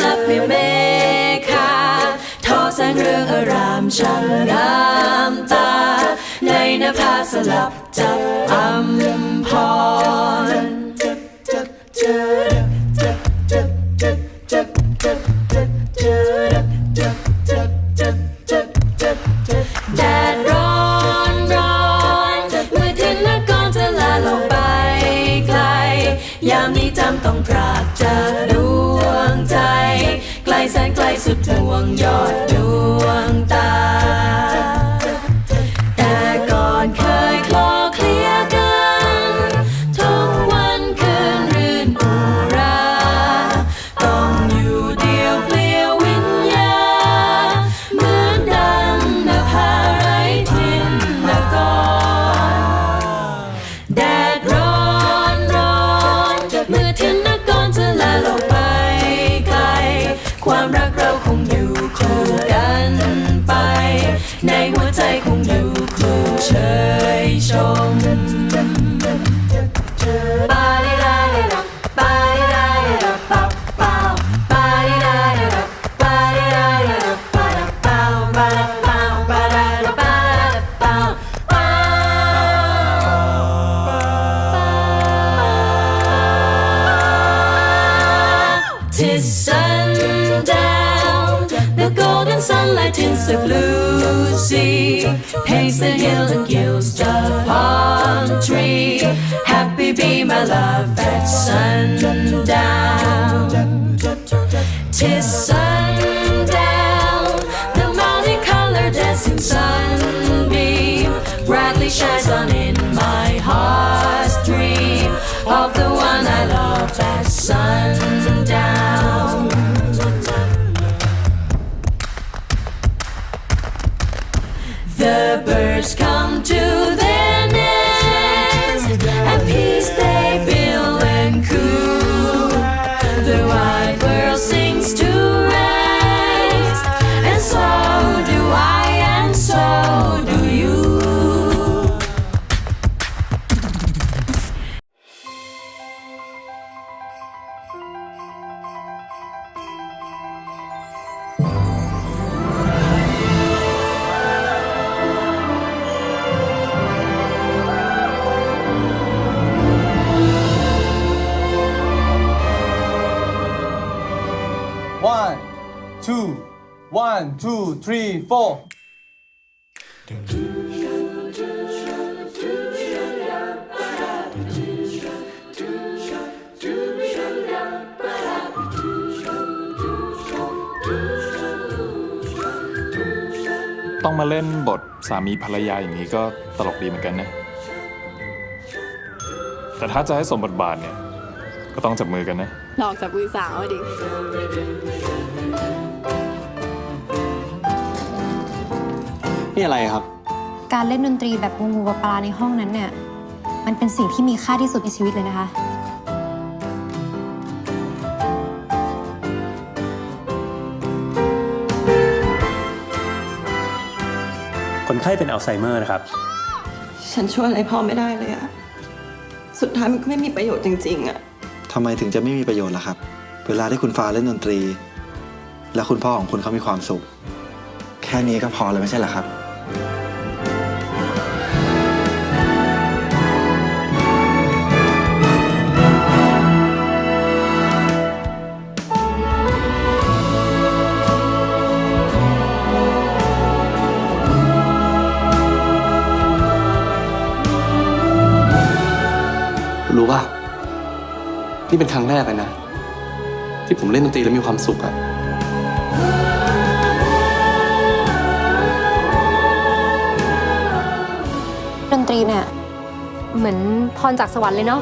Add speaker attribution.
Speaker 1: ด้วยเมฆาทอแสงเรืองอารามช่างงามตา ในนภาสลับจับอัมพรแดดร้อนร้อนเมื่อทินและก่อนจะลาลงไปไกล ยามนี้จำต้องพรากจาก แสนไกลสุดดวงยอดดว ความรักเราคงอยู่คู่กันไป ในหัวใจคงอยู่คู่เชยชม sunlight tints the blue sea, paints the hill and gills the palm tree. Happy be my love at sundown. Tis sundown, the multicolored dancing sunbeam brightly shines on in The birds come to their
Speaker 2: 1 2 1 2 3 4
Speaker 3: ต้องมาเล่นบทสามีภรรยาอย่างนี้ก็ตลกดีเหมือนกันนะ แต่ถ้าจะให้สมบทบาทเนี่ย ก็ต้องจับมือกันนะ
Speaker 4: หลอกจากมือสาวอะดิ
Speaker 5: นี่อะไรครับ
Speaker 6: การเล่นดนตรีแบบงูงูปลาปลาในห้องนั้นเนี่ย มันเป็นสิ่งที่มีค่าที่สุดในชีวิตเลยนะคะ
Speaker 7: คนไข้เป็นอัลไซเมอร์นะครับ
Speaker 8: ฉันช่วยอะไรพ่อไม่ได้เลยอะ สุดท้ายมันก็ไม่มีประโยชน์จริงๆอะ
Speaker 5: ทำไมถึงจะไม่มีประโยชน์ล่ะครับ เวลาที่คุณฟ้าเล่นดนตรี แล้วคุณพ่อของคุณเขามีความสุข แค่นี้ก็พอเลยไม่ใช่เหรอครับ
Speaker 9: รู้ป่ะ นี่เป็นครั้งแรกเลยนะ ที่ผมเล่นดนตรีแล้วมีความสุขอะ
Speaker 6: ดนตรีเนี่ย เหมือนพรจากสวรรค์เลยเนาะ